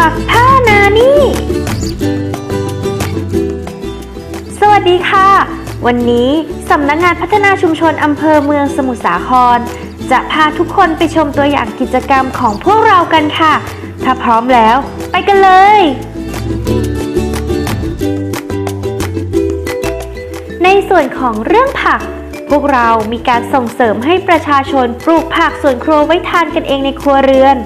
ผักผ้านานี่ สวัสดีค่ะ วันนี้สำนักงานพัฒนาชุมชนอำเภอเมืองสมุทรสาคร จะพาทุกคนไปชมตัวอย่างกิจกรรมของพวกเรากันค่ะ ถ้าพร้อมแล้ว ไปกันเลย ในส่วนของเรื่องผัก พวกเรามีการส่งเสริมให้ประชาชนปลูกผักสวนครัวไว้ทานกันเองในครัวเรือน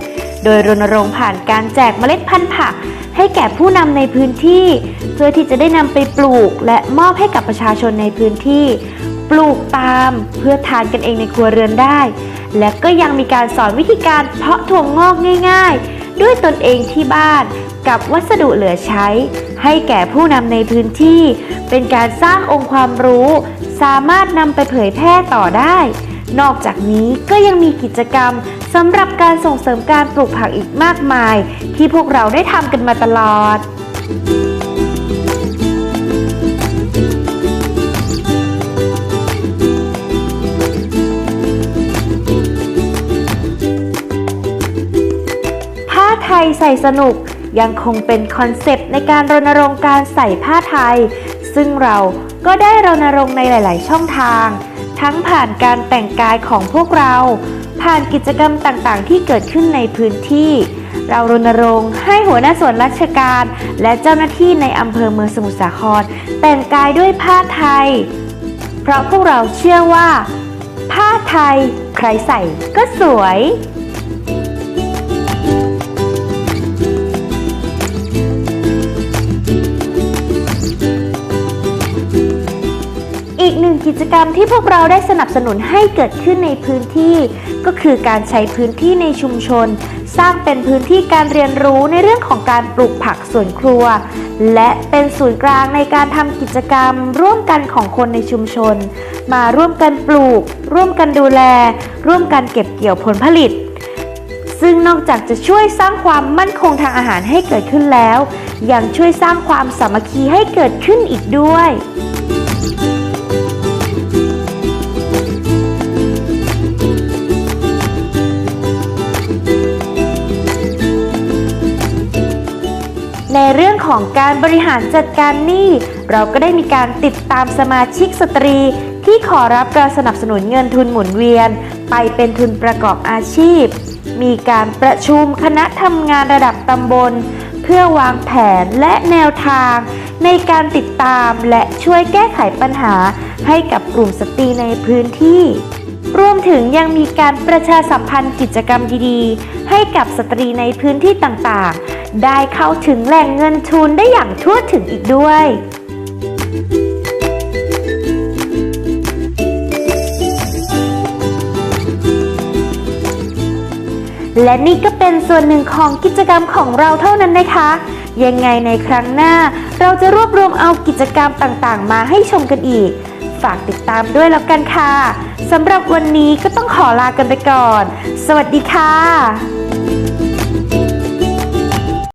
โดยรณรงค์ผ่านการแจกเมล็ดพันธุ์ผัก ให้แก่ผู้นำในพื้นที่ เพื่อที่จะได้นำไปปลูก และมอบให้กับประชาชนในพื้นที่ ปลูกตามเพื่อทานกันเองในครัวเรือนได้ และก็ยังมีการสอนวิธีการเพาะถั่วงอกง่าย ๆ ด้วยตนเองที่บ้านกับวัสดุเหลือใช้ ให้แก่ผู้นำในพื้นที่ เป็นการสร้างองค์ความรู้ สามารถนำไปเผยแพร่ต่อได้ นอกจากนี้ก็ยังมีกิจกรรมสำหรับการส่งเสริมการปลูกผักอีกมากมาย ที่พวกเราได้ทำกันมาตลอด ผ้าไทยใส่สนุกยังคงเป็นคอนเซปต์ในการรณรงค์การใส่ผ้าไทย ซึ่งเราก็ได้รณรงค์ในหลาย ๆ ช่องทาง ทั้งผ่านการแต่งกายของพวกเรา ผ่านกิจกรรมต่างๆ ที่เกิดขึ้นในพื้นที่ เรารณรงค์ให้หัวหน้าส่วนราชการ และเจ้าหน้าที่ในอำเภอเมืองสมุทรสาคร แต่งกายด้วยผ้าไทย เพราะพวกเราเชื่อว่า ผ้าไทย ใครใส่ก็สวย อีกหนึ่งกิจกรรมที่พวกเราได้สนับสนุนให้เกิดขึ้นในพื้นที่ ก็คือการใช้พื้นที่ในชุมชน สร้างเป็นพื้นที่การเรียนรู้ในเรื่องของการปลูกผักสวนครัว และเป็นศูนย์กลางในการทำกิจกรรม ร่วมกันของคนในชุมชน มาร่วมกันปลูก ร่วมกันดูแล ร่วมกันเก็บเกี่ยวผลผลิต ซึ่งนอกจากจะช่วยสร้างความมั่นคงทางอาหารให้เกิดขึ้นแล้ว ยังช่วยสร้างความสามัคคีให้เกิดขึ้นอีกด้วย ในเรื่องของการบริหารจัดการหนี้ เราก็ได้มีการติดตามสมาชิกสตรี ที่ขอรับการสนับสนุนเงินทุนหมุนเวียน ไปเป็นทุนประกอบอาชีพ มีการประชุมคณะทำงานระดับตำบล เพื่อวางแผนและแนวทาง ในการติดตามและช่วยแก้ไขปัญหาให้กับกลุ่มสตรีในพื้นที่ รวมถึงยังมีการประชาสัมพันธ์กิจกรรมดีๆ ให้กับสตรีในพื้นที่ต่างๆ ได้เข้าถึงแหล่งเงินทุนได้อย่างทั่วถึงอีกด้วยและนี่ก็เป็นส่วนหนึ่งของกิจกรรมของเราเท่านั้นนะคะ ยังไงในครั้งหน้า เราจะรวบรวมเอากิจกรรมต่างๆ มาให้ชมกันอีก ฝากติดตามด้วยแล้วกันค่ะสำหรับวันนี้ก็ต้องขอลากันไปก่อน สวัสดีค่ะ